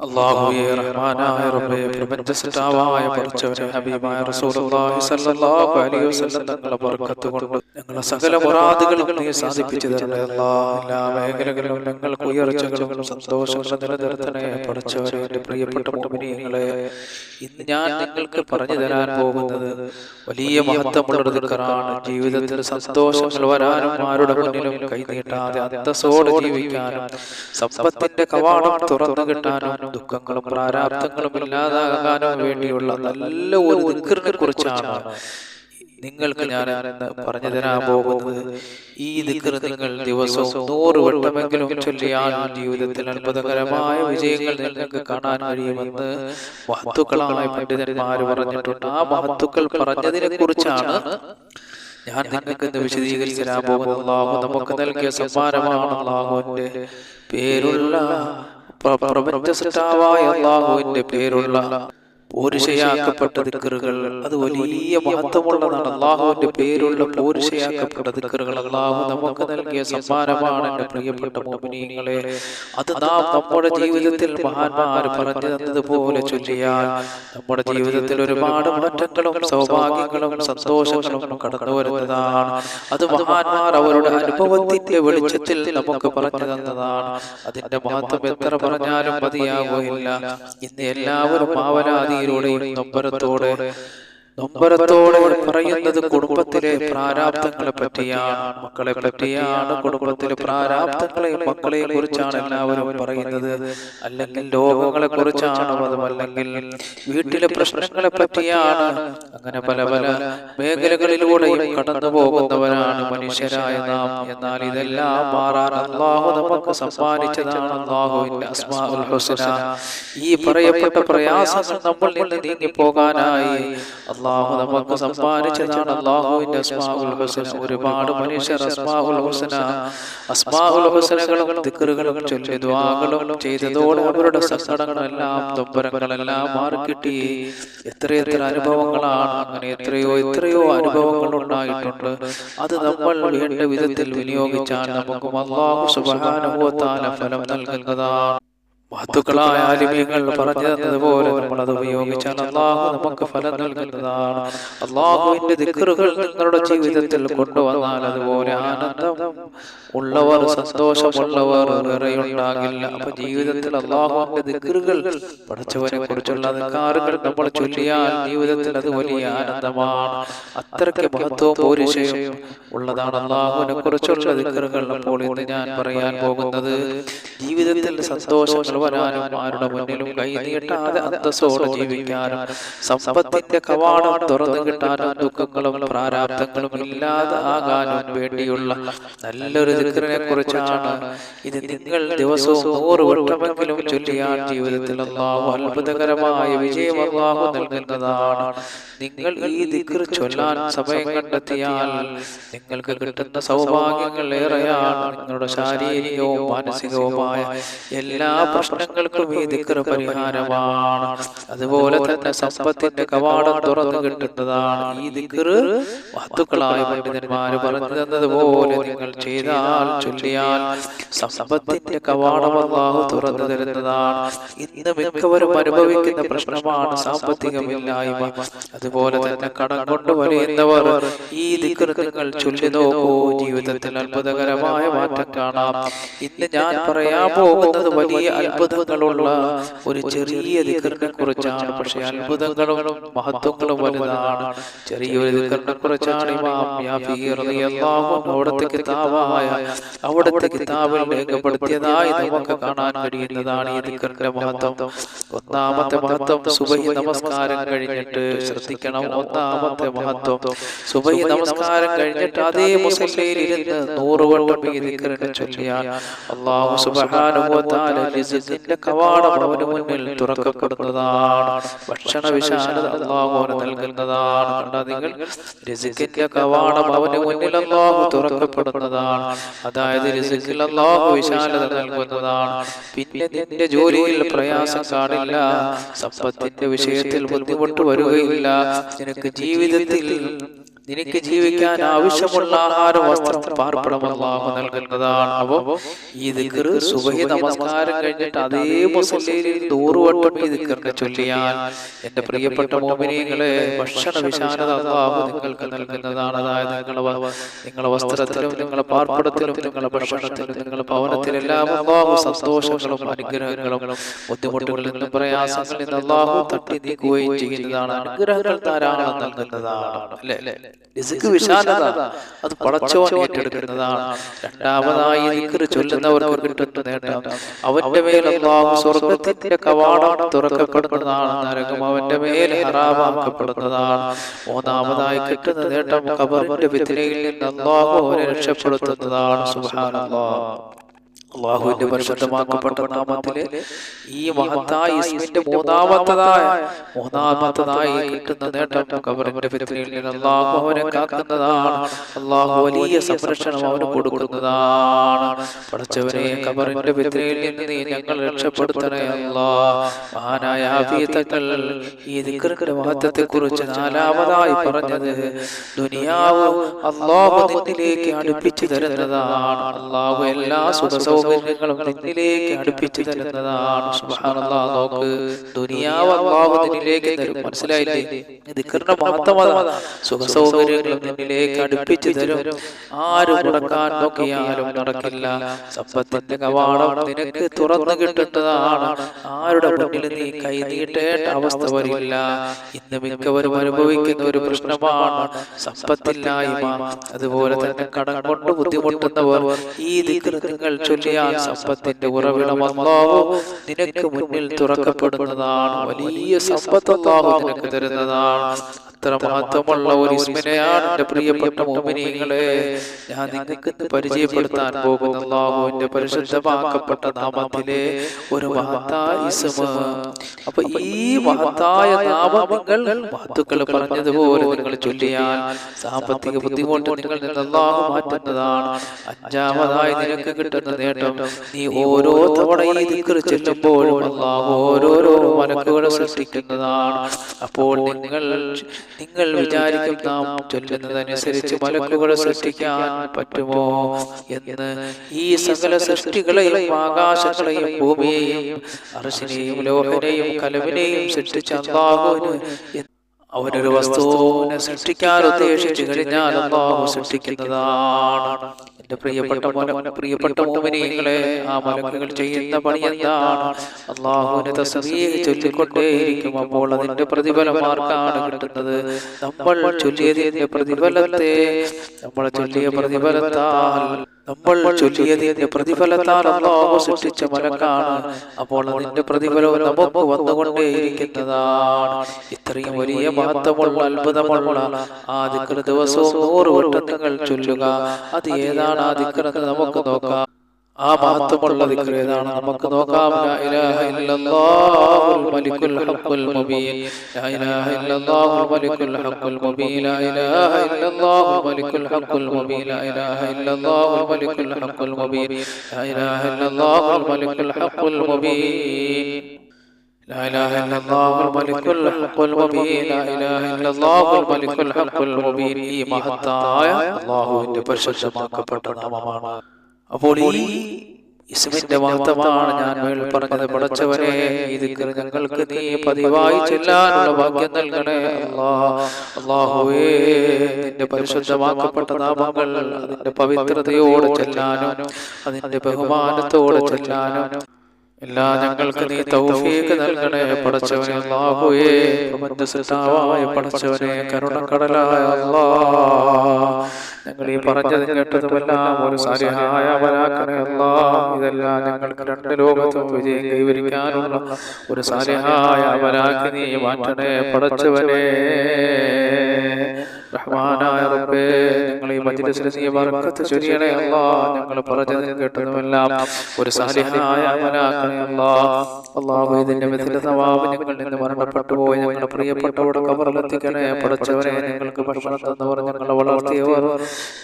റഹ്മാനായ ഹബീബായ റസൂലുള്ളാഹി സ്വല്ലല്ലാഹു അലൈഹി വസല്ലം ബർക്കത്ത് കൊണ്ട് ഞങ്ങളെ സകല തരണേ. ഞങ്ങൾക്ക് പ്രിയപ്പെട്ട മുഅ്മിനീങ്ങളെ ഞാൻ നിങ്ങൾക്ക് പറഞ്ഞു തരാൻ പോകുന്നത് വലിയ മഹത്വമുള്ള ജീവിതത്തിൽ സന്തോഷങ്ങൾ വരാനും ആരുടെ മുന്നിലും കൈനീട്ടാതെ അന്തസ്സോടെ ജീവിക്കാനും സമ്പത്തിന്റെ കവാടം തുറന്നു കിട്ടാനും ദുഃഖങ്ങളും പ്രാരാബ്ദങ്ങളും ഇല്ലാതാകാനും വേണ്ടിയുള്ള നല്ല ഒരു ദുഃഖറിനെ കുറിച്ചാണ് നിങ്ങൾക്ക് ഞാൻ പറഞ്ഞു തരാൻ പോകുന്നത്. ഈ ദിക്ർ നിങ്ങൾ ദിവസവും നൂറ് വട്ടമെങ്കിലും ചൊല്ലിയാൽ ജീവിതത്തിൽ അത്ഭുതകരമായ വിജയങ്ങൾ നിങ്ങൾക്ക് കാണാൻ കഴിയുമെന്ന് മഹത്തുക്കളായ പണ്ഡിതന്മാർ പറഞ്ഞിട്ടുണ്ട്. ആ മഹത്തുക്കൾ പറഞ്ഞതിനെ കുറിച്ചാണ് ഞാൻ നിങ്ങൾക്ക് ഇന്ന് വിശദീകരിച്ചു തരാൻ അള്ളാഹു നമുക്ക് നൽകിയ സമ്മാനമാണ് പേരുള്ള പ്ര- പ്രപഞ്ച സൃഷ്ടാവായ അള്ളാഹുവിന്റെ പേരുള്ള പോരുഷയാക്കപ്പെട്ട ദിക്കറുകൾ അത് വലിയ മഹത്വമുള്ളതാണ് അള്ളാഹുവിന്റെ പേരുള്ള പോരുഷയാക്കപ്പെട്ട ദിക്കറുകൾ അള്ളാഹു നമുക്ക് നൽകിയ സമ്മാനമാണ് എന്റെ പ്രിയപ്പെട്ട മോമിനിയങ്ങളെ അത് നാം നമ്മുടെ ജീവിതത്തിൽ മഹാന്മാർ പറഞ്ഞു തന്നതുപോലെ ചൊല്ലിയാൽ നമ്മുടെ ജീവിതത്തിൽ ഒരുപാട് മാറ്റങ്ങളും സൗഭാഗ്യങ്ങളും സന്തോഷങ്ങളും കടന്നു വരുന്നതാണ്. അത് മഹാന്മാർ അവരുടെ അനുഭവത്തിന്റെ വെളിച്ചത്തിൽ നമുക്ക് പറഞ്ഞു തന്നതാണ്. അതിന്റെ മഹത്വം എത്ര പറഞ്ഞാലും മതിയാകുകയില്ല ഇന്ന് എല്ലാവരും മാവലാതിയിലൂടെയും നൊമ്പരത്തോടെ നൊമ്പരത്തോടെ പറയുന്നത് കുടുംബത്തിലെ പ്രാരാബ്ദങ്ങളെ പറ്റിയാണ് മക്കളെ പറ്റിയാണ് കുടുംബത്തിലെ പ്രാരാബ്ദങ്ങളെ മക്കളെ കുറിച്ചാണ് എല്ലാവരും പറയുന്നത്. അല്ലെങ്കിൽ രോഗങ്ങളെ കുറിച്ചാണ് അതുമല്ലെങ്കിൽ വീട്ടിലെ പ്രശ്നങ്ങളെ പറ്റിയാണ്. അങ്ങനെ പല പല മേഖലകളിലൂടെയും കടന്നു പോകുന്നവരാണ് മനുഷ്യരായ നാം. എന്നാൽ ഇതെല്ലാം മാറാൻ അള്ളാഹു നമുക്ക് സമ്മാനിച്ചതാണ് അള്ളാഹുവിന്റെ അസ്മാഉൽ ഈ പറയപ്പെട്ട പ്രയാസങ്ങൾ നമ്മൾ നിന്ന് നീങ്ങി പോകാനായി അള്ളാഹു നമുക്ക് സമ്മാനിച്ചതാണ് അള്ളാഹുവിന്റെ അസ്മാഉൽ ഹുസ്ന. ഒരുപാട് മനുഷ്യർ അസ്മാഉൽ ഹുസ്ന. അസ്മാഉൽ ഹുസ്നകളും ചൊല്ലി ചെയ്തതോടെ അവരുടെ സങ്കടങ്ങളെല്ലാം മാറിക്കിട്ടി എത്രയെത്ര അനുഭവങ്ങളാണ്. അങ്ങനെ എത്രയോ എത്രയോ അനുഭവങ്ങൾ ഉണ്ടായിട്ടുണ്ട്. അത് നമ്മൾ വേണ്ട വിധത്തിൽ വിനിയോഗിച്ചാൽ നമുക്കും അള്ളാഹു വ ഫലം നൽകുന്നതാണ്. മഹത്തുക്കളായ ആലിമ്യങ്ങൾ പറഞ്ഞു തന്നതുപോലെ നമ്മൾ അത് ഉപയോഗിച്ചാൽ അള്ളാഹു നമുക്ക് ഫലം നൽകുന്നതാണ്. അള്ളാഹുവിന്റെ ദിക്കറുകൾ നിങ്ങളുടെ ജീവിതത്തിൽ കൊണ്ടുവന്നാൽ അതുപോലെ ആനന്ദം ഉള്ളവർ സന്തോഷമുള്ളവർ വേറെ ഉണ്ടാകില്ല. അപ്പൊ ജീവിതത്തിൽ അള്ളാഹുവിന്റെ ദിക്കറുകൾ പഠിച്ചവരെ കുറിച്ചുള്ള അധികാരങ്ങൾ നമ്മൾ ചൊല്ലിയാൽ ജീവിതത്തിൽ അത് വലിയ ആനന്ദമാണ്. അത്രയ്ക്ക് മഹത്വവും പൗരുഷയും ഉള്ളതാണ് അള്ളാഹുവിനെ കുറിച്ചുള്ള ദിക്കറുകൾ അപ്പോൾ ഇന്ന് ഞാൻ പറയാൻ പോകുന്നത് ജീവിതത്തിൽ സന്തോഷങ്ങൾ വരാനും ആരുടെ മുന്നിലും കൈ നീട്ടാതെ അന്തസ്സോടെ ജീവിക്കാനും സമ്പത്തിന്റെ കവാടം തുറന്നു കിട്ടാനും ദുഃഖങ്ങളും പ്രാരാബ്ദങ്ങളും ഇല്ലാതെ ആകാനും വേണ്ടിയുള്ള നല്ലൊരു ദിക്കറിനെ കുറിച്ചാണ് ഇത് നിങ്ങൾ ദിവസവും നൂറ് വട്ടമെങ്കിലും ചൊല്ലിയാൽ ജീവിതത്തിൽ അള്ളാഹു അത്ഭുതകരമായ വിജയം അള്ളാഹു നൽകുന്നതാണ്. നിങ്ങൾ ഈ ദിക്കർ ചൊല്ലാൻ സമയം കണ്ടെത്തിയാൽ നിങ്ങൾക്ക് കിട്ടുന്ന സൗഭാഗ്യങ്ങൾ ഏറെയാണ് നിങ്ങളുടെ ശാരീരികവും മാനസികവുമായ എല്ലാ പ്രശ്നങ്ങൾക്കും ഈ ദിക്കറ് പരിഹാരമാണ്. അതുപോലെ തന്നെ സമ്പത്തിന്റെ കവാടം തുറന്നു കിട്ടുന്നതാണ്. ഈ ദിക്കറ് വസ്തുക്കളായ പണ്ഡിതന്മാര് പറഞ്ഞു തന്നതുപോലെ നിങ്ങൾ ചെയ്താൽ ചൊല്ലിയാൽ സമ്പത്തിന്റെ കവാടം അള്ളാഹു തുറന്നു തരുന്നതാണ്. ഇന്ന് മിക്കവരും അനുഭവിക്കുന്ന പ്രശ്നമാണ് സാമ്പത്തികമില്ലായ്മ. അതുപോലെ തന്നെ കടം കൊണ്ട് വലിയുന്നവർ ഈ ദിക്കർ നിങ്ങൾ ചൊല്ലി നോക്കൂ. ജീവിതത്തിൽ അത്ഭുതകരമായ മാറ്റം കാണാം. ഇന്ന് ഞാൻ പറയാൻ പോകുന്നത് വലിയ അത്ഭുതങ്ങളുള്ള ഒരു ചെറിയ ദിക്കറിനെ കുറിച്ചാണ്. പക്ഷെ അത്ഭുതങ്ങളും മഹത്വങ്ങളും വലുതാണ്. ചെറിയൊരു ദിക്കറിനെ കുറിച്ചാണ് അവിടുത്തെ കിതാബായ അവിടുത്തെ കിതാബിൽ രേഖപ്പെടുത്തിയതായി നമുക്ക് കാണാൻ കഴിയുന്നതാണ് ഈ ദിക്കറിന്റെ മഹത്വം. ഒന്നാമത്തെ മഹത്വം സുബഹി നമസ്കാരം കഴിഞ്ഞിട്ട് ശ്രദ്ധിക്കണം. ഒന്നാമത്തെ മഹത്വം സുബഹി നമസ്കാരം കഴിഞ്ഞിട്ട് അതേ മുസ്ലിം ഇരുന്ന് നൂറ് വട്ടം ഈ ദിക്കറിനെ ചൊല്ലിയാൽ അള്ളാഹു സുബ്ഹാനഹു തആല കവാടം അവന് മുന്നിൽ തുറക്കപ്പെടുന്നതാണ്. ഭക്ഷണ വിശാലത അള്ളാഹു നൽകുന്നതാണ്. കണ്ടാ നിങ്ങൾ? രസിക്കിന്റെ കവാടം അവന് മുന്നിൽ അള്ളാഹു തുറക്കപ്പെടുന്നതാണ്. അതായത് രസിക്കിൽ അള്ളാഹു വിശാലത നൽകുന്നതാണ്. പിന്നെ നിന്റെ ജോലിയിൽ പ്രയാസം കാണില്ല. സമ്പത്തിന്റെ വിഷയത്തിൽ ബുദ്ധിമുട്ട് വരികയില്ല. നിനക്ക് ജീവിതത്തിൽ നിനക്ക് ജീവിക്കാൻ ആവശ്യമുള്ള ആഹാര വസ്ത്രം പാർപ്പിടമല്ലാഹു നൽകുന്നതാണ്. അപ്പോ ഈ ദിക്ർ സുബഹി നമസ്കാരം കഴിഞ്ഞിട്ട് അതേ മുസല്ലയിൽ നൂറുവട്ടം ഈ ദിക്കറിനെ ചൊല്ലിയാൽ എന്റെ പ്രിയപ്പെട്ട മോമിനികളെ ഭക്ഷണ വിശാലത അള്ളാഹു നിങ്ങൾക്ക് നൽകുന്നതാണ്. അതായത് നിങ്ങളെ വ- നിങ്ങളെ വസ്ത്രത്തിലും നിങ്ങളെ പാർപ്പിടത്തിലും നിങ്ങളെ ഭക്ഷണത്തിലും നിങ്ങളെ ഭവനത്തിലെല്ലാം അള്ളാഹു സന്തോഷങ്ങളും അനുഗ്രഹങ്ങളും ബുദ്ധിമുട്ടുകളിൽ നിന്നും പ്രയാസങ്ങളിൽ നിന്ന് അള്ളാഹു തട്ടി നീക്കുകയും ചെയ്യുന്നതാണ്. അനുഗ്രഹങ്ങൾ ധാരാളം നൽകുന്നതാണ്. അല്ലേ? റിസ്ക് വിശാലത. അത് പടച്ചോൻ ഏറ്റെടുക്കുന്നതാണ്. രണ്ടാമതായി ദിക്ർ ചൊല്ലുന്നവർക്ക് കിട്ടുന്ന നേട്ടം. അവന്റെ മേൽ അള്ളാഹു സ്വർഗത്തിന്റെ കവാടം തുറക്കപ്പെടുന്നതാണ്. നരകം അവന്റെ മേൽ ഹറാമാക്കപ്പെടുന്നതാണ്. മൂന്നാമതായി കിട്ടുന്ന നേട്ടം കബറിന്റെ വിത്തിനയിൽ നിന്ന് അള്ളാഹു അവനെ രക്ഷപ്പെടുത്തുന്നതാണ്. സുബ്ഹാനല്ലാഹ്. അള്ളാഹുവിന്റെ പരിശുദ്ധമാക്കപ്പെട്ട നാമത്തിൽ ഈ മഹത്തായ ഇസ്മിന്റെ മൂന്നാമത്തതായ മൂന്നാമത്തതായി കിട്ടുന്ന നേട്ടം കബറിന്റെ ഫിത്നയിൽ നിന്ന് അള്ളാഹു അവനെ കാക്കുന്നതാണ്. അള്ളാഹു വലിയ സംരക്ഷണം അവന് കൊടുക്കുന്നതാണ്. പഠിച്ചവനെ കബറിന്റെ ഫിത്നയിൽ നിന്ന് നീ ഞങ്ങൾ രക്ഷപ്പെടുത്തണേ മഹാനായ ഈ മഹത്വത്തെ കുറിച്ച് നാലാമതായി പറഞ്ഞത് ദുനിയാവ് അള്ളാഹു നിന്നിലേക്ക് അടുപ്പിച്ചു തരുന്നതാണ്. അള്ളാഹു എല്ലാ സുഖ സൗകര്യങ്ങളും നിന്നിലേക്ക് അടുപ്പിച്ചു തരുന്നതാണ്. നോക്ക് ദുനിയാവ് അള്ളാഹു നിന്നിലേക്ക് തരും. മനസ്സിലായില്ലേ? ദിക്റിന്റെ മഹത്വം സുഖ സൗകര്യങ്ങളും അടുപ്പിച്ചു തരും. ആരും മുടക്കാൻ നോക്കിയാലും നടക്കില്ല. സമ്പത്തിന്റെ കവാടം നിനക്ക് തുറന്നു കിട്ടുന്നതാണ് ആരുടെ മുന്നിൽ നീ കൈ നീട്ടേണ്ട അവസ്ഥ വരില്ല. ഇന്ന് മിക്കവരും അനുഭവിക്കുന്ന ഒരു പ്രശ്നമാണ് സമ്പത്തില്ലായ്മ. അതുപോലെ തന്നെ കടം കൊണ്ട് ബുദ്ധിമുട്ടുന്നവർ ഈ ദിക്കൃതങ്ങൾ നിങ്ങൾ ചൊല്ലിയാൽ സമ്പത്തിന്റെ ഉറവിടം അല്ലാഹു നിനക്ക് മുന്നിൽ തുറക്കപ്പെടുന്നതാണ്. വലിയ സമ്പത്ത് അല്ലാഹു നിനക്ക് തരുന്നതാണ്. അത്ര മഹത്വമുള്ള ഒരു ഇസ്മിനെയാണ് എന്റെ പ്രിയപ്പെട്ട മോമിനികളെ. ഞാൻ നിങ്ങൾക്ക് പരിചയപ്പെടുത്താൻ പോകുന്ന. അല്ലാഹുവിന്റെ പരിശുദ്ധമാക്കപ്പെട്ട നാമത്തിലെ ഒരു മഹത്തായ ഇസ്മ അപ്പൊ ഈ മഹത്തായ നാമങ്ങൾ മഹത്തുക്കൾ പറഞ്ഞതുപോലെ നിങ്ങൾ ചൊല്ലിയാൽ സാമ്പത്തിക ബുദ്ധിമുട്ട് നിങ്ങൾ നിന്ന് അല്ലാഹു മാറ്റുന്നതാണ്. അഞ്ചാമതായി നിനക്ക് കിട്ടുന്ന നേട്ടം. നീ ഓരോ തവണ ഈ ദിക്ർ ചെല്ലുമ്പോഴും ഓരോരോ മലക്കുകളെ സൃഷ്ടിക്കുന്നതാണ്. അപ്പോൾ നിങ്ങൾ നിങ്ങൾ വിചാരിക്കും നാം ചൊല്ലുന്നതനുസരിച്ച് മലക്കുകളെ സൃഷ്ടിക്കാൻ പറ്റുമോ എന്ന് ഈ സകല സൃഷ്ടികളെയും ആകാശങ്ങളെയും ഭൂമിയെയും അർശിനെയും ലോഹനെയും കലവിനെയും സൃഷ്ടിച്ച അള്ളാഹുവിന് അവനൊരു വസ്തുവിനെ സൃഷ്ടിക്കാൻ ഉദ്ദേശിച്ചു കഴിഞ്ഞാൽ അള്ളാഹു സൃഷ്ടിക്കുന്നതാണ്. എന്റെ പ്രിയപ്പെട്ട പ്രിയപ്പെട്ട മോമിനികളെ ആ മലക്കുകൾ ചെയ്യുന്ന പണി എന്താണ്? അള്ളാഹുവിനെ തസ്ബീഹ് ചൊല്ലിക്കൊണ്ടേയിരിക്കും. അപ്പോൾ അതിന്റെ പ്രതിഫലം ആർക്കാണ് കിട്ടുന്നത്. നമ്മൾ ചൊല്ലിയതിന്റെ പ്രതിഫലത്തെ നമ്മൾ ചൊല്ലിയ പ്രതിഫലത്താൽ നമ്മൾ ചൊല്ലിയതിന്റെ പ്രതിഫലത്താൽ അള്ളാഹു സൃഷ്ടിച്ച മലക്കാണ്. അപ്പോൾ അതിന്റെ പ്രതിഫലവും നമുക്ക് വന്നുകൊണ്ടേയിരിക്കുന്നതാണ്. ഇത്രയും വലിയ മഹത്വമുള്ള അത്ഭുതമുള്ള ആ ദിവസവും നൂറ് വട്ടം ചൊല്ലുക. അത് ഏതാണ് ആ നമുക്ക് നോക്കാം. ആ മഹത്വമുള്ള ദിക്ർ ഏതാണ് നമുക്ക് നോക്കാം ലാ ഇലാഹ ഇല്ലല്ലാഹുൽ മലിക്കുൽ ഹഖുൽ മുബീൻ ലാ ഇലാഹ ഇല്ലല്ലാഹുൽ മലിക്കുൽ ഹഖുൽ മുബീൻ ലാ ഇലാഹ ഇല്ലല്ലാഹുൽ മലിക്കുൽ ഹഖുൽ മുബീൻ ലാ ഇലാഹ ഇല്ലല്ലാഹുൽ മലിക്കുൽ ഹഖുൽ മുബീൻ ലാ ഇലാഹ ഇല്ലല്ലാഹുൽ മലിക്കുൽ ഹഖുൽ മുബീൻ لا إله إلا الله الملك الحق المبين لا إله إلا الله الملك الحق المبين ഈ മഹത്തായ അള്ളാഹുവിന്റെ പരിശുദ്ധമാക്കപ്പെട്ട നാമമാണ് അപ്പോൾ ഈ ഇസ്മിന്റെ മഹത്വമാണ് ഞാൻ മേൽ പറഞ്ഞത്. പടച്ചവനെ ഇത് ഞങ്ങൾക്ക് നീ പതിവായി ചെല്ലാനുള്ള ഭാഗ്യം നൽകണേ. അള്ളാഹുവേ നിന്റെ പരിശുദ്ധമാക്കപ്പെട്ട നാമങ്ങൾ അതിന്റെ പവിത്രതയോടെ ചെല്ലാനും അതിന്റെ ബഹുമാനത്തോടെ ചെല്ലാനും എല്ലാ ഞങ്ങൾക്ക് നീ തൗഫീഖ് നൽകണേ പടച്ചവനെ അല്ലാഹുവേ പ്രപഞ്ച സൃഷ്ടാവായ പടച്ചവനെ കരുണക്കടലായ അല്ലാ ഞങ്ങൾ ഈ പറഞ്ഞത് കേട്ടതുമെല്ലാം ഒരു സാരിഹായ വരാക്കണേ അല്ലാ ഇതെല്ലാം ഞങ്ങൾക്ക് രണ്ട് ലോകത്തും വിജയം കൈവരിക്കാനുള്ള ഒരു സാരിഹായ വരാക്കി നീ മാറ്റണേ പടച്ചവനെ റഹ്മാനായ റബ്ബേ ഞങ്ങൾ ഈ മജ്ലിസിൽ നീ ബർക്കത്ത് ചൊരിയണേ അല്ലാ ഞങ്ങൾ പറഞ്ഞതും കേട്ടതുമെല്ലാം ഒരു സാലിഹായ അമലാക്കണേ അല്ലാ. അല്ലാഹു ഇതിന്റെ മിഥില സവാബ് ഞങ്ങൾ നിന്ന് മരണപ്പെട്ടു പോയി ഞങ്ങളുടെ പ്രിയപ്പെട്ടവരുടെ കബറിലെത്തിക്കണേ പഠിച്ചവരെ ഞങ്ങൾക്ക് ഭക്ഷണം തന്നവർ ഞങ്ങളെ വളർത്തിയവർ.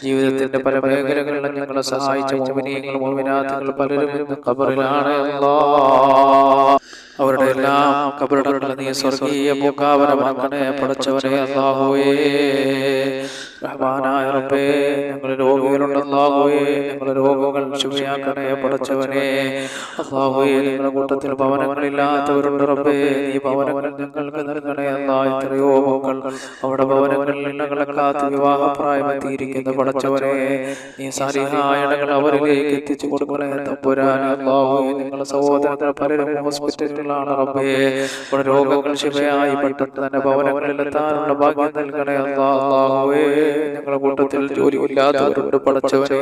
ജീവിതത്തിന്റെ പല മേഖലകളിലും ഞങ്ങളെ സഹായിച്ച മോമിനിയങ്ങൾ മോമിനാത്തുകൾ പലരും ഇന്ന് കബറിലാണ് അല്ലാ. അവരുടെ എല്ലാ കബറിടങ്ങൾ നീ സ്വർഗീയ പൂക്കാവനമാക്കണേ പഠിച്ചവരെ അല്ലാഹുവേ. റഹ്മാനായ റബ്ബേ ഞങ്ങൾ രോഗികളുണ്ടല്ലാഹുവേ ഞങ്ങൾ രോഗങ്ങൾ ശുഭിയാക്കണേ പടച്ചവനെ. അല്ലാഹുവേ നിങ്ങളുടെ കൂട്ടത്തിൽ ഭവനങ്ങളില്ലാത്തവരുണ്ട് റബ്ബേ. നീ ഭവനങ്ങൾ ഞങ്ങൾക്ക് നൽകണേ എന്നാ എത്രയോ മക്കൾ അവിടെ ഭവനങ്ങളിൽ ഇണകളെ കാത്ത് വിവാഹപ്രായമെത്തിയിരിക്കുന്ന പടച്ചവനെ. നീ സാലിഹായ ഇണകൾ അവരിലേക്ക് എത്തിച്ചു കൊടുക്കണേ തമ്പുരാൻ അല്ലാഹുവേ നിങ്ങളുടെ സഹോദരങ്ങൾ പലരും ഹോസ്പിറ്റലുകളാണ് റബ്ബേ. അവിടെ രോഗങ്ങൾ ശിവയായി പെട്ടെന്ന് തന്നെ ഭവനങ്ങളിൽ എത്താനുള്ള ഭാഗ്യം നൽകണേ അല്ലാഹുവേ ഞങ്ങളുടെ കൂട്ടത്തിൽ ജോലി ഇല്ലാത്തവരുണ്ട് പഠിച്ചവരെ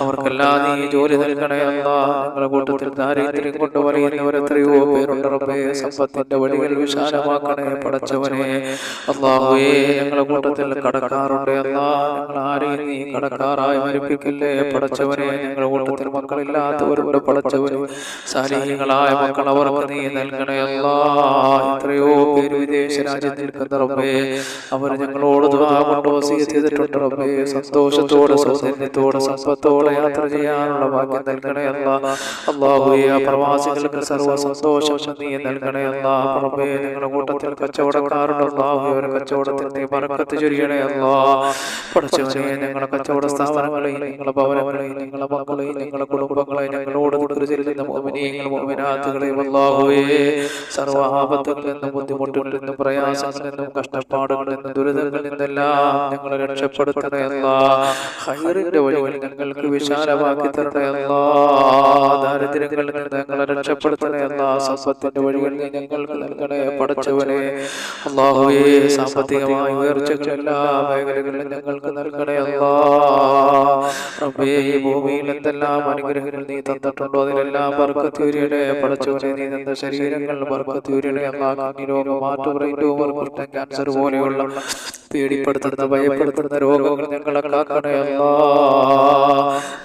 അവർക്കെല്ലാം നീ ജോലി നൽകണേ അല്ലാ ഞങ്ങളുടെ കൂട്ടത്തിൽ ദാരിദ്ര്യം കൊണ്ട് പറയുന്നവർ എത്രയോ പേരുണ്ട് റബ്ബേ. സമ്പത്തിന്റെ വഴികൾ വിശാലമാക്കണേ പഠിച്ചവരെ അല്ലാഹുവേ ഞങ്ങളുടെ കൂട്ടത്തിൽ കടക്കാറുണ്ട് അല്ലാ ഞങ്ങൾ ആരെയും നീ കടക്കാറായി മരിപ്പിക്കല്ലേ പഠിച്ചവരെ ഞങ്ങളുടെ കൂട്ടത്തിൽ മക്കളില്ലാത്തവരുണ്ട് പഠിച്ചവരും സാരീകളായ മക്കൾ അവർക്ക് നീ നൽകണേ അല്ലാ എത്രയോ പേര് വിദേശ രാജ്യത്തിൽ അവർ ഞങ്ങളോട് ദുആ കൊണ്ടോ വസീയത്ത് ചെയ്തിട്ടുണ്ട് റബ്ബേ സന്തോഷത്തോടെ സൗജന്യത്തോടെ സമ്പത്തോടെ യാത്ര ചെയ്യാനുള്ള ഭാഗ്യം നൽകണേ അല്ലാ. ആ പ്രവാസികൾക്ക് സർവ സന്തോഷം നീ നൽകണേ അല്ലാ. റബ്ബേ നിങ്ങളുടെ കൂട്ടത്തിൽ കച്ചവടക്കാരുണ്ട്. അല്ലാഹു അവരുടെ കച്ചവടത്തിൽ നീ ബർക്കത്ത് ചൊരിയണേ അല്ലാ. പഠിച്ചവനെ ഞങ്ങളുടെ കച്ചവട സ്ഥാപനങ്ങളെയും നിങ്ങളുടെ ഭവനങ്ങളെയും നിങ്ങളുടെ മക്കളെയും നിങ്ങളുടെ കുടുംബങ്ങളെയും ഞങ്ങളോട് ചെല്ലുന്ന മോമിനിയങ്ങൾ മോമിനാത്തുകളെയും അല്ലാഹുവേ സർവ ആപത്തുകളിൽ നിന്നും ബുദ്ധിമുട്ടുകളിൽ നിന്നും പ്രയാസങ്ങളിൽ നിന്നും കഷ്ടപ്പാടുകളിൽ നിന്നും ദുരിതങ്ങളിൽ നിന്നെല്ലാം ഞങ്ങളെ രക്ഷപ്പെടുത്തണേ അല്ലാ. ഹൈറിന്റെ വഴികൾ ഞങ്ങൾക്ക് വിശാലമാക്കി തരണേ അല്ലാ. ദാരിദ്ര്യങ്ങളിൽ നിന്ന് ഞങ്ങളെ രക്ഷപ്പെടുത്തണേ അല്ലാ. സമ്പത്തിന്റെ വഴികൾ ഞങ്ങൾക്ക് നൽകണേ പടച്ചവനെ അള്ളാഹുവേ സാമ്പത്തികമായ ഉയർച്ചകൾ എല്ലാ മേഖലകളിലും ഞങ്ങൾക്ക് നൽകണേ അല്ലാ. റബ്ബേ ഈ ഭൂമിയിൽ എന്തെല്ലാം അനുഗ്രഹങ്ങൾ നീ തന്നിട്ടുണ്ടോ? അതിലെല്ലാം ബർക്കത്തൂരിയുടെ പടച്ചവനെ നീ തന്ന ശരീരങ്ങൾ ബർക്കത്തൂരിയുടെ അല്ലാ രോഗം മാറ്റുബ്രൈൻ ട്യൂമർ ക്യാൻസർ പോലെയുള്ള പേടിപ്പെടുത്തുന്ന ഭയപ്പെടുത്തുന്ന രോഗങ്ങൾ ഞങ്ങളെ കാക്കണേ അല്ലാ.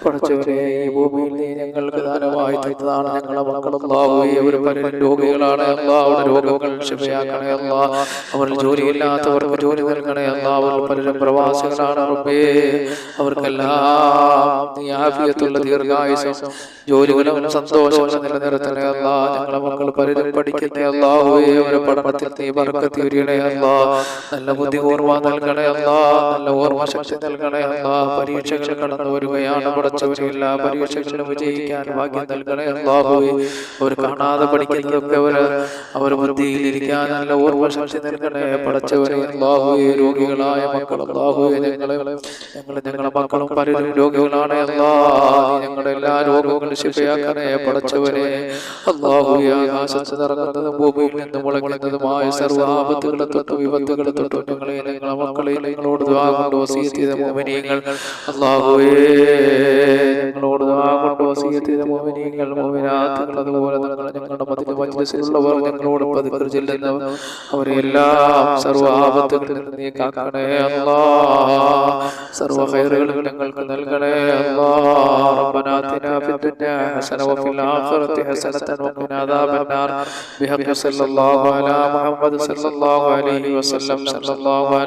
പടച്ചവരെ ഈ ഭൂമിയിൽ നീ ഞങ്ങൾക്ക് ദാനമായി തന്നതാണ് ഞങ്ങളെ മക്കളല്ലാവുകയെ ഒരു പലരും രോഗികളാണ് അല്ലാ അവിടെ രോഗങ്ങൾ ക്ഷമയാക്കണയല്ല അവർ ജോലിയില്ലാത്തവർക്ക് ജോലി നൽകണേ അല്ലാ അവർ പലരും പ്രവാസികളാണ് റബ്ബേ. അവർക്കെല്ലാം നീ ആഫിയത്തുള്ള ദീർഘായുസം ജോലികളും സന്തോഷങ്ങളും നിലനിർത്തണയല്ല ഞങ്ങളെ മക്കൾ പലരും പഠിക്കുന്ന അല്ലാഹുവേ അവരെ പഠനത്തിൽ നീ ബർക്കത്ത് ഉരിയണയല്ല നല്ല ബുദ്ധി അല്ലാ നല്ല പടച്ചവരെ വിജയിക്കാൻ അല്ലാഹുവേ കാണാതെ പഠിക്കുന്നതൊക്കെ അവർ അവർ നല്ല ഓർമ്മ ശക്തി നൽകണേ. പടച്ചവരെ അല്ലാഹുവേ രോഗികളായ മക്കൾ അല്ലാഹുവേ ഞങ്ങളെ മക്കളും പലരും രോഗികളാണ് ഞങ്ങളുടെ എല്ലാ രോഗങ്ങളും ശിഫയാക്കണേ. പടച്ചവനെ അല്ലാഹുവേ ആകാശത്ത് ഭൂമിയിൽ നിന്ന് മുളങ്ങുന്നതുമായ സർവ ആപത്തുകളെ തൊട്ട് വിപത്തുകളെ തൊട്ട് ഞങ്ങളെ ഞങ്ങളെ മക്കളെ ഞങ്ങളോട് ദുആ കൊണ്ട് വസീയത്ത് ചെയ്ത മുഅ്മിനീങ്ങൾ അല്ലാഹുവേ ഞങ്ങളോട് ദുആ കൊണ്ട് വസീയത്ത് ചെയ്ത മുഅ്മിനീങ്ങൾ മുഅ്മിനാത്തുകൾ അതുപോലെ തന്നെ ഞങ്ങളുടെ മദിന മജ്ലിസിലുള്ളവർ ഞങ്ങളോട് പതിക്കർ ചെല്ലുന്നവർ അവരെല്ലാം സർവ്വ ആപത്തുകളിൽ നിന്ന് നീ കാക്കണേ അല്ലാ സർവ്വ ഖൈറുകളും ഞങ്ങൾക്ക് നൽകണേ അല്ലാ ربنا آتنا في الدنيا حسنة وفي الآخرة حسنة وقنا عذاب النار بحق صلى الله على محمد صلى الله عليه وسلم صلى الله